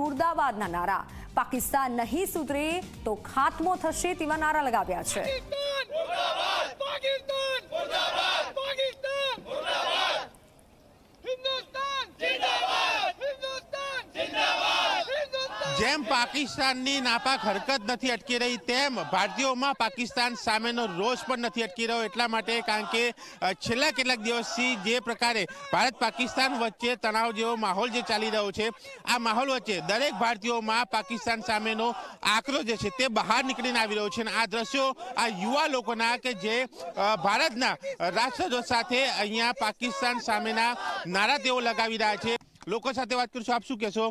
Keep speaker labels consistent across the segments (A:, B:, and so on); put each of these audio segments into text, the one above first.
A: મુર્દાબાદના નારા. પાકિસ્તાન નહીં સુધરે તો ખાત્મો થશે તેવા નારા લગાવ્યા છે.
B: જેમ પાકિસ્તાનની નાપાક હરકત નથી અટકી રહી, તેમ ભારતીયોમાં પાકિસ્તાન સામેનો રોષ પણ નથી અટકી રહ્યો. એટલા માટે કારણ કે છેલ્લા કેટલાક દિવસથી જે પ્રકારે ભારત પાકિસ્તાન વચ્ચે તણાવ જેવો માહોલ જે ચાલી રહ્યો છે, આ માહોલ વચ્ચે દરેક ભારતીયોમાં પાકિસ્તાન સામેનો આક્રોશ જે છે તે બહાર નીકળીને આવી રહ્યો છે. અને આ દ્રશ્યો આ યુવા લોકોના કે જે ભારતના રાષ્ટ્રધ્વજ સાથે અહીંયા પાકિસ્તાન સામેના નારા તેઓ લગાવી રહ્યા છે. લોકો સાથે વાત કરશું. આપ શું કહેશો?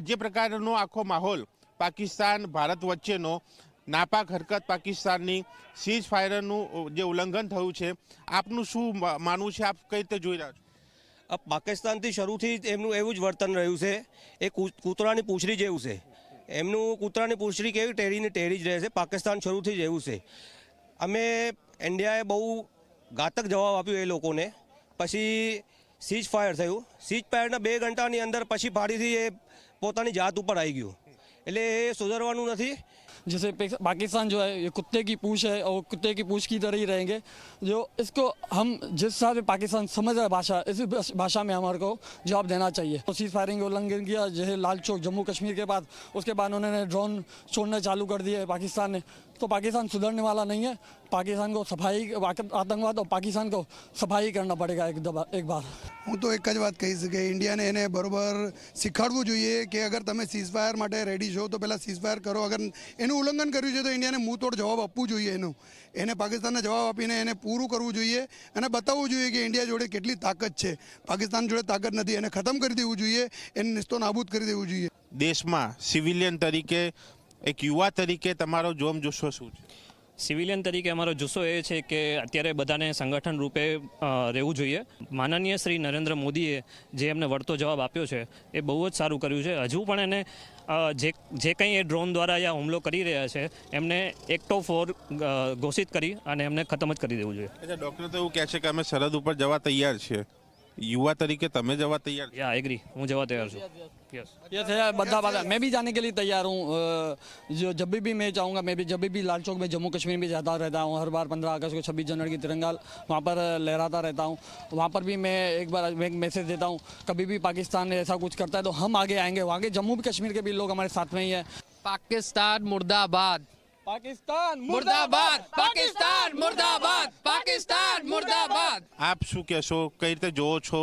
B: જે પ્રકારનો આખો માહોલ પાકિસ્તાન, ભારત વચ્ચેનો નાપાક હરકત પાકિસ્તાનની સીઝ ફાયરનું જે ઉલ્લંઘન થયું છે, આપનું શું માનવું છે? આપ કઈ રીતે જોઈ રહ્યા છો?
C: પાકિસ્તાનથી શરૂથી એમનું એવું જ વર્તન રહ્યું છે. એ કૂતરાની પૂંછડી જેવું છે. એમનું કૂતરાની પૂંછડી કેવી ટેરીની ટેરી જ રહે છે? પાકિસ્તાન શરૂથી જ એવું છે. અમે ઇન્ડિયાએ બહુ ઘાતક જવાબ આપ્યો એ લોકોને. પછી સીઝ ફાયર થયું સીઝ ફાયરના બે ઘંટાની અંદર પછી ફાડીથી એ પોતાની જાત ઉપર આવી ગયું એટલે એ સુધરવાનું નથી
D: जैसे पे- पाकिस्तान जो है ये कुत्ते की पूछ है और कुत्ते की पूछ की तरह ही रहेंगे जो इसको हम जिस हिसाब से पाकिस्तान समझ रहा है भाषा इसी भाष- भाषा में हमारे को जवाब देना चाहिए तो सीज फायरिंग का उल्लंघन किया जैसे लाल चौक जम्मू कश्मीर के बाद उसके बाद उन्होंने ड्रोन छोड़ना चालू कर दिए पाकिस्तान ने तो पाकिस्तान सुधरने वाला नहीं है पाकिस्तान को सफाई आतंकवाद और पाकिस्तान को सफाई करना पड़ेगा एक दबा एक बार
E: હું તો એક જ વાત કહીશ કે ઇન્ડિયાને એને બરોબર શીખવાડવું જોઈએ કે અગર તમે સીઝફાયર માટે રેડી છો તો પહેલાં સીઝફાયર કરો અગર એનું ઉલ્લંઘન કર્યું છે તો ઇન્ડિયાને મુંહતોડ જવાબ આપવું જોઈએ એનું એને પાકિસ્તાનને જવાબ આપીને એને પૂરું કરવું જોઈએ અને બતાવવું જોઈએ કે ઇન્ડિયા જોડે કેટલી તાકાત છે પાકિસ્તાન જોડે તાકાત નથી એને ખતમ કરી દેવું જોઈએ એને નિસ્તો નાબૂદ કરી દેવું જોઈએ
B: દેશમાં સિવિલિયન તરીકે એક યુવા તરીકે તમારો જોમ જોશો શું છે?
F: સિવિલિયન તરીકે અમારો જુસ્સો એ છે કે અત્યારે બધાને સંગઠન રૂપે રહેવું જોઈએ. માનનીય શ્રી નરેન્દ્ર મોદીએ જે એમને વળતો જવાબ આપ્યો છે એ બહુ જ સારું કર્યું છે. હજુ પણ એને જે જે કંઈ એ ડ્રોન દ્વારા યા હુમલો કરી રહ્યા છે એમને એક્ટ ફોર ઘોષિત કરી અને એમને ખતમ જ કરી દેવું જોઈએ.
B: અચ્છા ડૉક્ટર તો એવું કહે છે કે અમે સરહદ ઉપર જવા તૈયાર છીએ. યુવા તરીકે તમે જવા તૈયાર
F: યા એગ્રી હું જવા તૈયાર છું. યસ
D: ये थे बद्दा बादा मैं भी जाने के लिए तैयार हूँ अ, जो जब भी भी मैं चाहूँगा मैं भी जब भी लाल चौक में जम्मू कश्मीर में जाता रहता हूँ हर बार पंद्रह अगस्त को छब्बीस जनवरी की तिरंगा वहाँ पर लहराता रहता हूँ वहाँ पर भी मैं एक बार मैं एक मैसेज देता हूँ कभी भी पाकिस्तान ऐसा कुछ करता है तो हम आगे आएंगे वहाँ के जम्मू कश्मीर के भी लोग हमारे साथ में ही है
G: पाकिस्तान मुर्दाबाद
D: पाकिस्तान
G: मुर्दाबाद पाकिस्तान मुर्दाबाद पाकिस्तान मुर्दाबाद
B: આપ શું કહેશો કઈ રીતે જોવો છો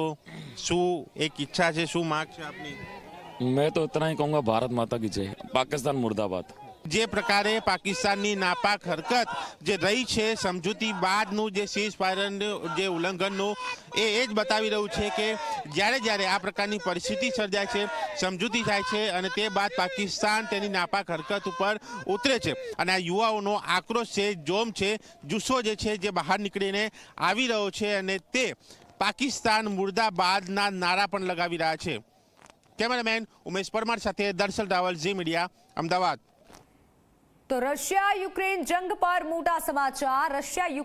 B: શું એક ઈચ્છા છે શું માગ છે આપની
H: मैं तो इतना ही कहूंगा भारत माता की जय पाकिस्तान मुर्दाबाद
B: જે પ્રકારે પાકિસ્તાનની નાપાક હરકત જે રહી છે સમજૂતી બાદનું જે સીઝ ફાયરનું જે ઉલ્લંઘનનું એ એ જ બતાવી રહ્યું છે કે જ્યારે જ્યારે આ પ્રકારની પરિસ્થિતિ સર્જાય છે સમજૂતી થાય છે અને તે બાદ પાકિસ્તાન તેની નાપાક હરકત ઉપર ઉતરે છે અને આ યુવાઓનો આક્રોશ છે જોમ છે જુસ્સો જે છે જે બહાર નીકળીને આવી રહ્યો છે અને તે પાકિસ્તાન મુર્દાબાદના નારા પણ લગાવી રહ્યા છે કેમેરામેન ઉમેશ પરમાર સાથે દર્શલ રાવલ, ઝી મીડિયા, અમદાવાદ.
A: તો રશિયા યુક્રેન જંગ પર મોટા સમાચાર રશિયા